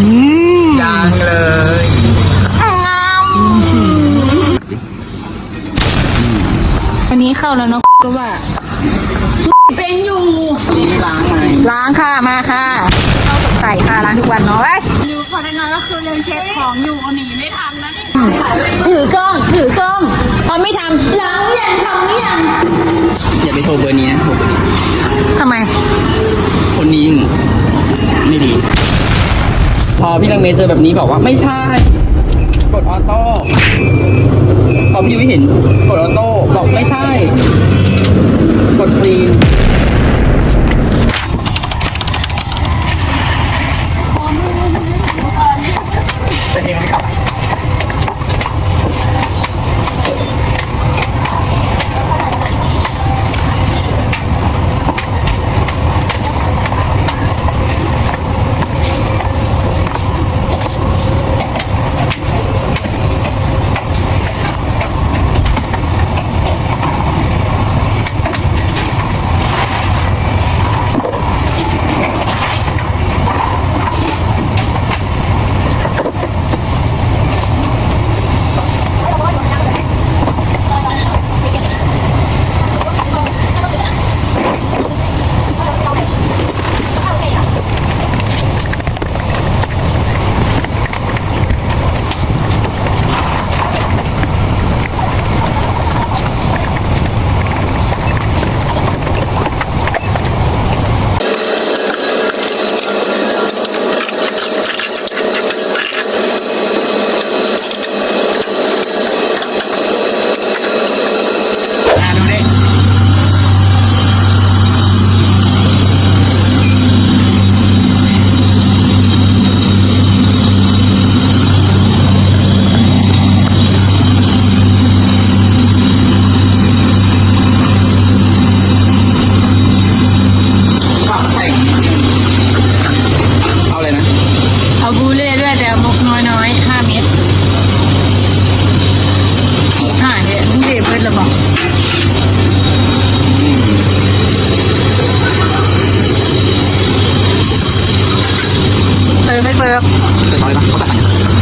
ยังเลยวันนี้เข้าแล้วเนาะก็ว่า เป็นอยู่นี่ล้างไหมล้างค่ะมาค่ะเข้าสดใสค่ะล้างทุกวันเนาะเอ้ยดูพอได้นอนก็คือเรียนเช็คของอยู่เอาหนีไม่ทันนะนี่ถือกล้องถือกล้องพอไม่ทำล้างยังทำหรือยังอย่าไปโทรเบอร์นี้นะโทรเบอร์นี้ทำไม คนนี้ไม่ดี พอพี่ลังเมย์เจอแบบนี้บอกว่าไม่ใช่ กดออโต้พอพี่ยุ้ยเห็นกดออโต้บอกไม่ใช่ กดฟรี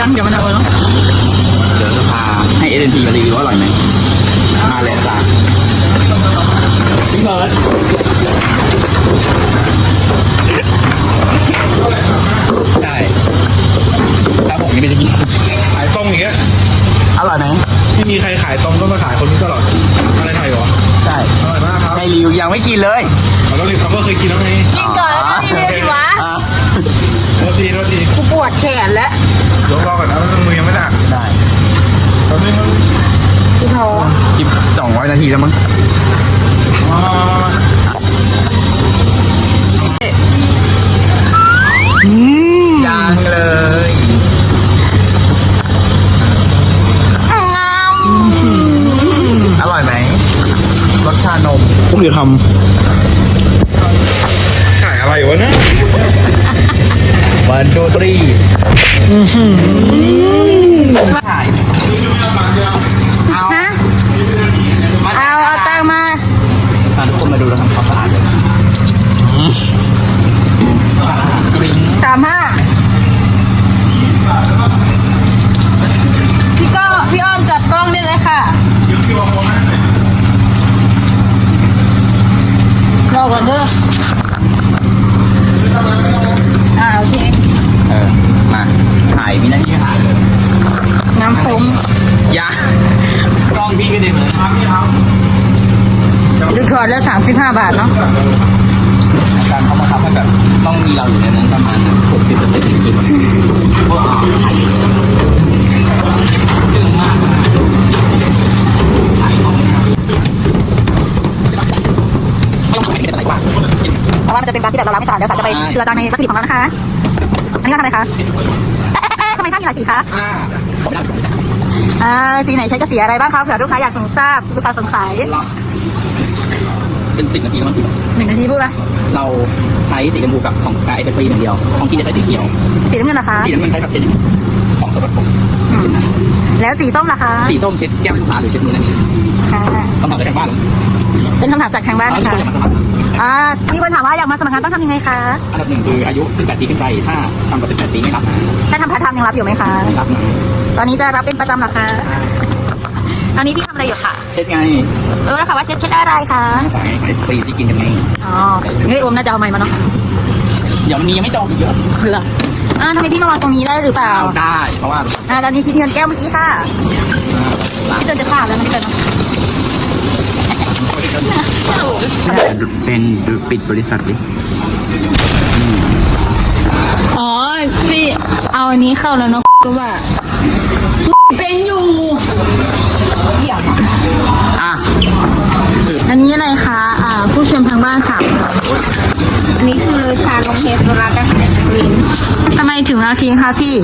ยังยังเดี๋ยวมันเอาเนาะเดี๋ยวจะพาให้เอเดนทีมารีวิวว่าอร่อยไหมมาเลยอาจารย์พี่เบิร์ดใช่ถ้าผมนี่ไม่ได้กินขายตรงอย่างเงี้ยอร่อยไหมไม่มีใครขายตรงก็มาขายคนนี้ตลอดอะไรไทยวะใช่อร่อยมากครับให้รีวิวยังไม่กินเลยเราต้องรีบเขาก็เคยกินแล้วไงกินก่อนแล้วก็รีวิวสิวะอะ โทษทีโทษทีกูปวดแขนแล้วยกรอก่อนนะมันมือยังไม่หนักได้ตอนนี้มันกูท้อคลิปสองร้อยนาทีแล้วมั้งอ๋อยังเลยอร่อยไหมรสชานมผมเดี๋ยวทำขายอะไรวะเนี่ย วันดูตรีถ่ายเอา ฮะเอาเอาตังค์มา อะทุกคนมาดูเราทำความสะอาดเลยกริ๊ง สามห้าพี่ก็พี่อ้อมจัดกล้องได้เลยค่ะรอก่อนเด้ออ่าโอเค เออ มาถ่ายมีหน้าที่ถ่ายเลย น้ำส้ม ยากล้องพี่ก็เด็นเลยครับพี่ครับ ดูถ อดแล้วสามสิบห้าบาทเนาะการเขาบังคับให้แบบต้องมีเราอยู่ในนั้นประมาณหกสิบเปอร์เซ็นต์คือแบบพวกถ่ายจึงมากไม่ต้องทำให้เป็นอะไรกว่าเพราะว่ามันจะเป็นการที่แบบเราล้างไม่สะอาดแล้วสารจะไปเกลือตามในวัตถุดิบของเรานะคะ อันนี้ราคาอะไรคะเอ๊ะเอ๊ะเอ๊ะทำไมท่านมีหลายสีคะอ่าผมได้อ่าสีไหนใช้กับสีอะไรบ้างคะเผื่อลูกค้าอยากสงทราบลูกค้าสงสัย เป็นสิบนาทีแล้วมั้งหนึ่งนาทีพูดไหมเราใช้สีชมพูกับของกายไอเซฟรีอย่างเดียว ของพี่จะใช้สีเขียวสีน้ำเงินราคาสีน้ำเงินใช้แบบเช่นอย่างนี้ของสำหรับผมแล้วสีส้มราคาสีส้มเช็ดแก้มลูกค้าหรือเช็ดมือนั่นเองค่ะคำตอบจากทางบ้านเหรอเป็นคำถามจากทางบ้านถ้านะทุกคะคนอยากมาสมัครอ่ามีคนถามว่าอยากมาสมัครงานต้องทำยังไงคะอันดับหนึ่งคืออายุ18ปีขึ้นไปถ้าต่ำกว่า18ปีไม่รับนะถ้าทำพาร์ทไทม์ยังรับอยู่ไหมคะไม่รับนะตอนนี้จะรับเป็นประจำเหรอคะ ตอนนี้พี่ทำอะไรอยู่คะเช็ดไงเออค่ะว่าเช็ดเช็ดอะไรคะสายไอฟรีที่กินกันไงอ๋อนี่โอมน่าจะเอาไม้มาเนาะเดี๋ยววันนี้ยังไม่จองอีกเยอะเหรออ่าทำไมพี่มาวางตรงนี้ได้หรือเปล่าเอาได้ เพราะว่าอ่าตอนนี้คิดเงินแก้วเมื่อกี้ค่ะพี่เจนจะพลาดแล้วนะพี่เจนเนาะเป็นปิดบริษัทดิอ๋อพี่เอาอันนี้เข้าแล้วเนาะก็ว่าเป็นอยู่ ชมทางบ้านค่ะอันนี้คือชานมเฮสโซลากับลิ้นทำไมถึงเอาทิ้งคะพี่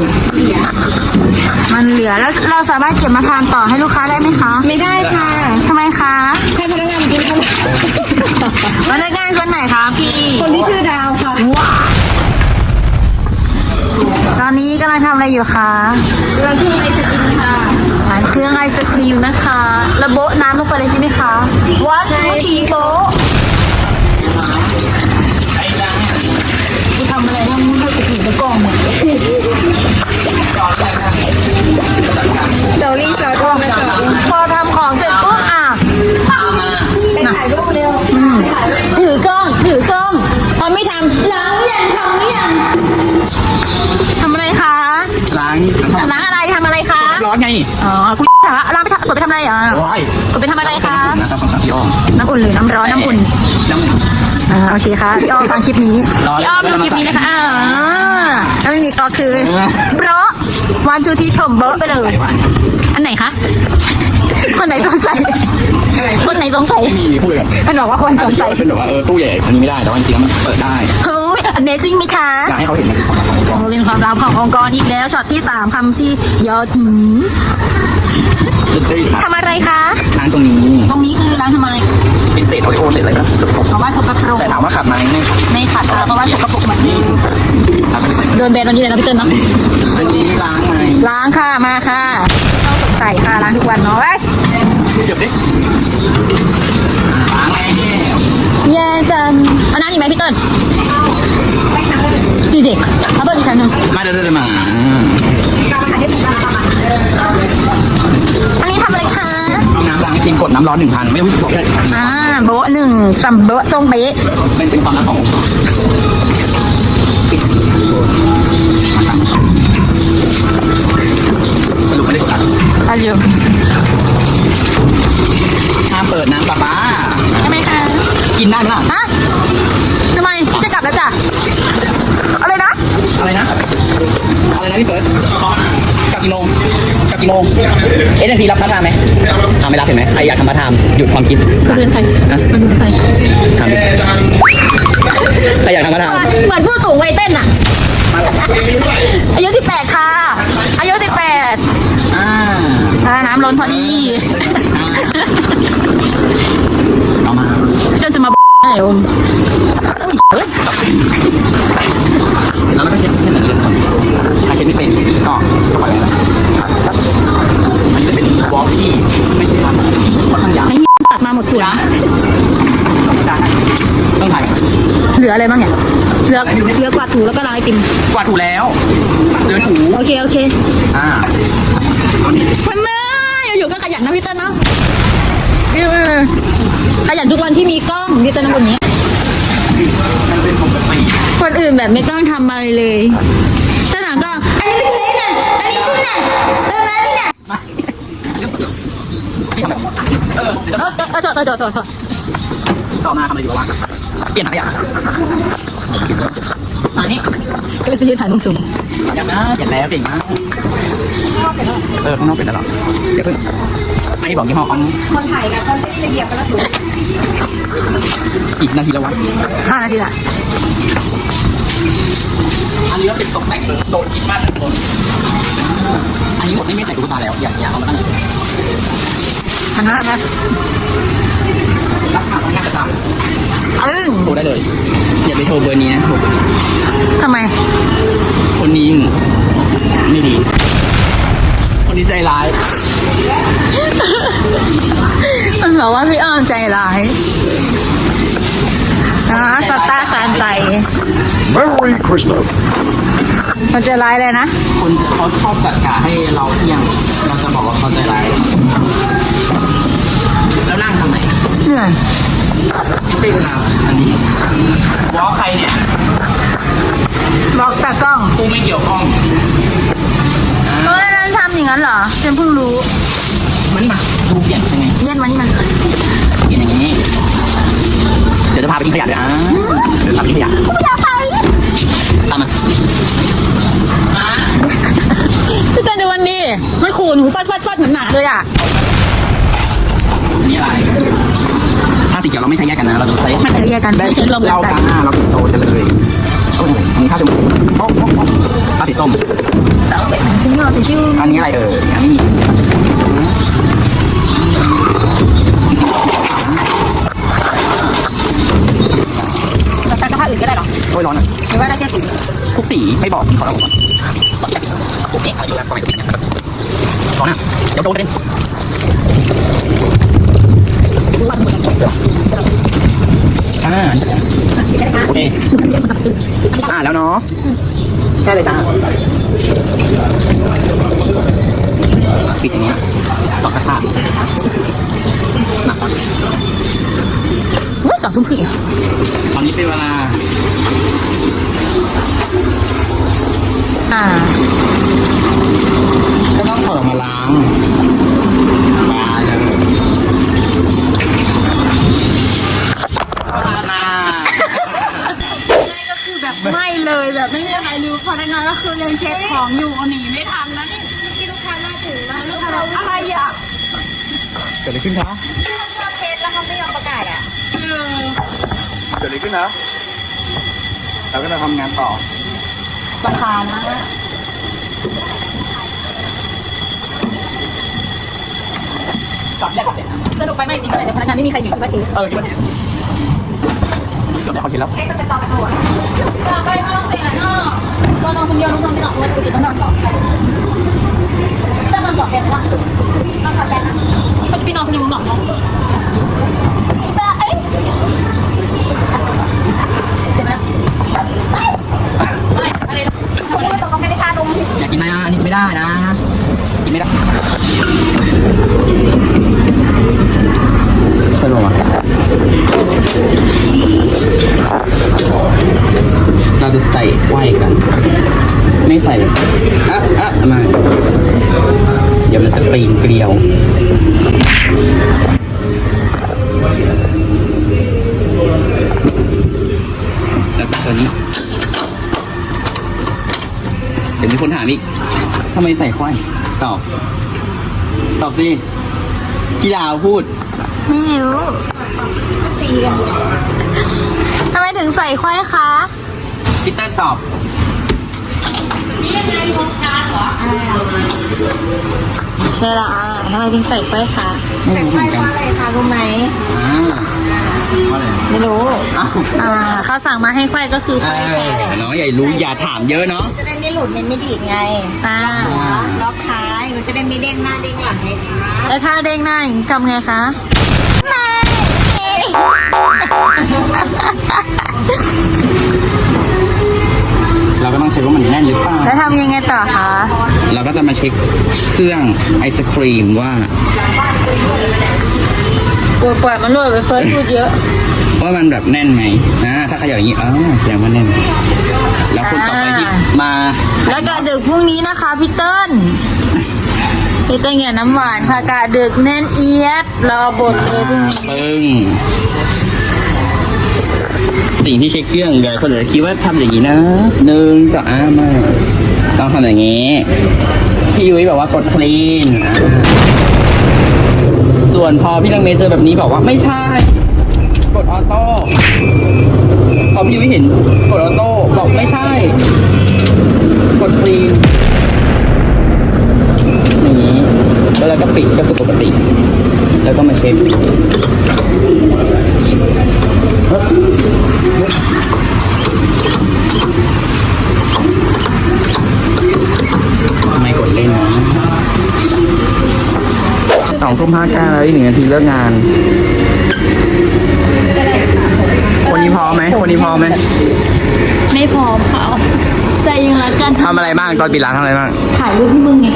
มันเหลือแล้วเราสามารถเก็บมาทานต่อให้ลูกค้าได้ไหมคะไม่ได้ค่ะทำไมคะให้พนักงานกินเท่านั้นพนักงานคนไหนคะพี่ คนที่ชื่อดาวค่ะ ตอนนี้กำลังทำอะไรอยู่คะเรื่องที่ไอศกรีมค่ะร้านเครื่องไอศครีมนะคะ ระโบะน้ำลงไปเลยใช่ไหมคะวัดทูทีโบะกูทำอะไรนะมึงให้ กล่องเซลี่ อนไงอ๋อกูถามว่าล้างไปทำกดไปทำอะไรอะโอ้ยกดไปทำอะไรคะนะครับของพี่อ้อมน้ำอุ่นหรือน้ำร้อนน้ำอุ่นน้ำอุ่นอ่าโอเคค่ะพี่อ้อมฟังคลิปนี้รอพี่อ้อมดูคลิปนี้นะคะอ่าถ้าไม่มีก็คือเออเพราะวันจูทีชมเบิร์ไปเลยไหนวะอันไหนคะคนไหนสงสัยคนไหนสงสัยไม่มีพูดเลยมันบอกว่าคนสงสัยเป็นแบบว่าเออตู้ใหญ่อันนี้ไม่ได้แต่ว่าจริงๆแล้วมันเปิดได้เฮ้ย Amazing ไหมคะอยากให้เขาเห็นมันของของของโอ้เป็นความลับขององค์กรอีกแล้วช็อตที่สามคำที่ยอดหืมได้ทำอะไรคะล้างตรงนี้ ตรงนี้คือล้างทำไม เป็นเศษโอริโอเศษอะไรนะสกปรกเพราะว่าสกปรกแต่ถามว่าขัดไหมไม่ขัดไม่ขัดค่ะเพราะว่าสกปรกเหมือนครับโดนแบนวันนี้เลยนะพี่เติ้ลเนาะอันนี้ล้างไหมล้างค่ะมาค่ะต้องสงสัยค่ะล้างทุกวันเนาะเอ้ยเก็บดิล้างไงเนี่ย แย่จังเอาน้ำอีกไหมพี่เติ้ลดีเด็กเอาเปิ้ลอีกครั้งหนึ่งมาเดินเดินมาอันนี้ทำอะไรคะเอาน้ำล้างจริงกดน้ำร้อนหนึ่งพันไม่รู้บอกได้อ่าโบ๊ะหนึ่งสัมโบ๊ะจงเบ๊ะเป็นเป็นความลับของปิดสรุปไม่ได้กดอัดอายุห้ามเปิดน้ำปลาปลาใช่ไหมคะ กินได้ไหมล่ะ ฮะทำไมพี่จะกลับแล้วจ้ะอะไรนะ อะไรนะ อะไรนะพี่เฟิร์สกลับกี่โมงกลับกี่โมง เอ็นพีรับพาร์ทไทม์ไหมทำไม่รับเห็นไหมใครอยากทำพาร์ทไทม์หยุดความคิดมันเป็นใครนะมันเป็นใครทำดิใครอยากทำพาร์ทไทม์เหมือนผู้สูงวัยเต้นอะอายุสิบแปดค่ะ อายุสิบแปด อ่า อ่าน้ำล้นพอดี เอามาจนจะมาอะไรอมเสร็จแล้วเราก็เช็ดเส้นเหลืองก่อนถ้าเช็ดไม่เป็นก็ก็ปล่อยไว้นะมันจะเป็นวอลที่ไม่ใช่ความค่อนข้างยาวให้ตัดมาหมดส่วนนะต้องถ่ายเหลืออะไรบ้างเนี่ยเหลือเหลือกวาดถูแล้วก็ล้างไอติมกวาดถูแล้ว เดินถูโอเคโอเค อ่าเอานี่มันมาอ ยันนะพี่เต้นเนาะเออขยันทุกวันที่มีกล้องพี่เต้นนะคนนี้คนอื่นแบบไม่ต้องทำอะไรเลยสนามก็อันนี้ไม่ใช่น่ะอันนี้คุณน่ะเรื่องนั้นนะมาเรื่องที่ทำแบบนี้เออเดี๋ยวเออเออเออเออเออเออเออต่อมาทำอะไรอยู่วะเปลี่ยนอะไรอะ อันนี้ก็จะยืนถ่ายมุมสูงยังนะเปลี่ยนแล้วเก่งมากเออข้างนอกเป็นอะไรเดี๋ยวเพิ่งไอ้บอกยี่ห้อของคนถ่ายกับคนที่ละเอียดไปแล้วถูกอีกนาทีละวันห้านาทีละอันนี้ก็เป็นตกแต่งโดนคิดมากทุกคนอันนี้หมดนี่ไม่ใส่ตุ๊กตาแล้ว อยากอยากเอามาตั้งหันหน้านะรับข่าวต้องงานประจเออำโทรได้เลยอย่า ไปโทรเบอร์นี้นะโทรเบอร์นี้ทำไม คนนี้ไม่ดี คนนี้ใจร้ายเอบอกว่าพี่อ้อมใจร้ายนะสตาร์สารใจ Merry Christmas. มันใจร้ายเลยนะ คนเขาชอบจัดการให้เราเที่ยง เราจะบอกว่าเขาใจร้าย แล้วนั่งทำไมเหนื่อย ไม่ใช่เวลาอันนี้วอใครเนี่ยบอกตากล้องกูไม่เกี่ยวข้องอ่าเฮ้ยนั้นทำอย่างนั้นเหรอฉันเพิ่งรู้มานี่มาดูเปลี่ยนยังไงเล่นมานี่มันเปลี่ยนอย่างนี้ เดี๋ยวจะพาไปทิ้งขยะด้วยอ่าเดี๋ยวพาไปทิ้งขยะอยากไปตามมาพี่เต้นดูวันนี้มันขู่หนูฟัดฟัดฟัดเหมือนหมาเลยอะนี่อะไร ถ้าสีเขียวเราไม่ใช้แยกกันนะ เราจะใช้มันจะแยกกันไม่ใช่รวมเรากันกลางหน้าเราปิดโตกันเลยโอ้ยอันนี้ข้าวชมพูโอ๊ะโอ๊ะโอ๊ะข้าวสีส้มชิ้นเงาติชิ้วอันนี้อะไรเอ่ยอันนี้มีแต่การกระเพาะอื่นก็ได้หรอโอ้ยร้อนอะหรือว่าได้แค่สีทุกสีไม่บอกขอเราบอกก่อนตอนนี้ผมนี่ขออยู่แล้วก็ไม่ติดนะครับร้อนอะเดี๋ยวโดนประเด็น อ่าโอเคอ่าแล้วเนาะใช่เลยจ้าปิดอย่างนี้สองกระทะนะครับเฮ้ยสองทุ่มครึ่งตอนนี้เป็นเวลา อ่าก็ต้องเปิดมาล้างปลาเลยหน้า ก็คือแบบไม่เลยแบบไม่มีใครรู้พนักงานก็คือยังเช็คของอยู่หนีไม่ทันนะนี่ที่ลูกค้ามาถึงแล้วลูกค้าอะไรอะ เกิดอะไรขึ้นคะ เช็คแล้วเขาไม่ยอมประกาศอะเออ เกิดอะไรขึ้นนะเราก็จะทำงานต่อ ราคานะ กลับได้กลับเนี่ย สรุปไปไม่จริงแต่พนักงาน ไม่มีใครอยู่ที่ประเทศเออคิดว่าเนี่ยเกือบได้เขาคิดแล้วให้จะเป็นต่อกันตัวอยากไปห้องไปไหนเนาะก็นอนคนเดียวน้องนอนไม่หลับวันอื่นต้องนอนก่อนต้องนอนก่อนแกนะนอนก่อนแกนะเขาจะไปนอนคนเดียวมึงหนอนเนาะอีบ้าเอ้ยเดี๋ยวนะอะไรอะไรคุณตกลงไม่ได้ชาดมอยากกินนะอันนี้กินไม่ได้นะ กินไม่ได้ ใช่ป่าวะเราจะใส่ไขว้กัน ไม่ใส่แบบอะอะมาเดี๋ยวมันจะปีนเกลียวแล้วก็ตัวนี้เดี๋ยวมีคนถามอีกทำไมใส่ควายตอบ ตอบสิกีฬาพูด ไม่รู้ตีกันทำไมถึงใส่ควายคะพีเตอร์ตอบใช่ละทำไมถึงใส่ควายคะไม่รู้เหมือนกันอะไรคะรู้ไหมอ่าว่าอะไรไม่รู้อ้าวอ่าเขาสั่งมาให้ควายก็คือเอควายค่ะอเนาะอย่ารู้อย่าถามเยอะเนาะจะได้ไม่หลุดมันไม่ดีดไงอ่าล็อกท้ายมั นจะได้ไม่เด้งหน้าเด้งหลังไงคะแล้วถ้าเด้งหน้าอย่างนี้ทำไงคะเราก็ต้องเช็คว่ามันแน่นหรือเปล่า แล้วทำยังไงต่อคะ เราก็จะมาเช็คเครื่องไอศครีมว่าปล่อยปล่อยมันรวยไปเฟิร์สพูดเยอะว่ามันแบบแน่นไหมนะถ้าเขย่าอย่างนี้อ๋อแสดงว่าแน่น แล้วคนต่อไปที่มา แล้วกะดึกพรุ่งนี้นะคะพี่เติ้ล พี่เติ้ลอย่น้ำหวานค่ะกะดึกแน่นเอียด รอบทเลยพรุ่งนี้ปึ้งสิ่งที่เช็คเครื่องเดี๋ยวคนจะคิดว่าทำอย่างนี้นะหนึ่งสออ่ามาต้องทำอย่างนี้ พี่ยุ้ยบอกว่ากดคลีน ส่วนพอพี่ลังเมย์เจอแบบนี้บอกว่าไม่ใช่ กดออโต้พอพี่ยุ้ยเห็นกดออโต้บอกไม่ใช่ กดคลีน อย่างนี้ แล้วเราก็ปิดก็คือปกติ แล้วก็มาเช็คไมกดเล่นนะตองทุ่มห้าเก้าแล้วอีกหนึ่งนาทีเลิกงานคนนี้พอไหมคนนี้พอไหม ไม่พร้อมค่ะ ใจยังรักกันทำอะไรบ้างตอนปิดร้านทำอะไรบ้าง ถ่ายรูปให้มึงไง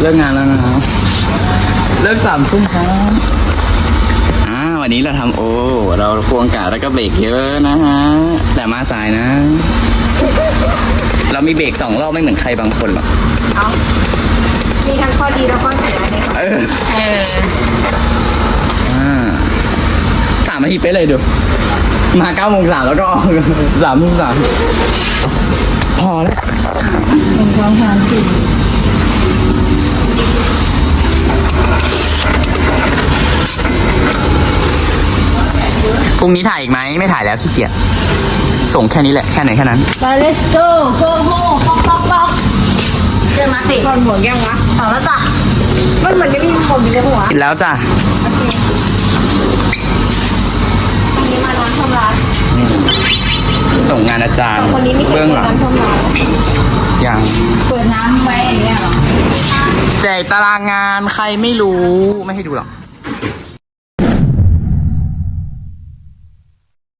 เลิกงานแล้วนะครับเลิกสามทุ่มครับอ่าวันนี้เราทำโอ้เราควงกะแล้วก็เบรกเยอะนะฮะ แต่มาสายนะ เรามีเบรกสองรอบไม่เหมือนใครบางคนหรอกมีทั้งข้อดีแล้วก็เสียในข้อเออ เอออ่าสามนาทีเป๊ะเลยดู มาเก้าโมงสามแล้วก็ออกสามทุ่มสามพอแล้วหนึ่งสองสามสี่พรุ่งนี้ถ่ายอีกไหมไม่ถ่ายแล้วขี้เกียจส่งแค่นี้แหละแค่ไหนแค่นั้น ไป let's go go home ป๊อกป๊อกป๊อกเดินมาสิคนหัวแก้ววะสองแล้วจ้ะมันเหมือนจะมีผมอยู่ในหัวกินแล้วจ้ะ วันนี้มาร้านทำร้านส่งงานอาจารย์คนนี้ไม่เคยเบื้องเจอหลังร้านทำร้านยังเปิดน้ำไว้อย่างเงี้ยเหรอ แจกตารางงานใครไม่รู้ไม่ให้ดูหรอก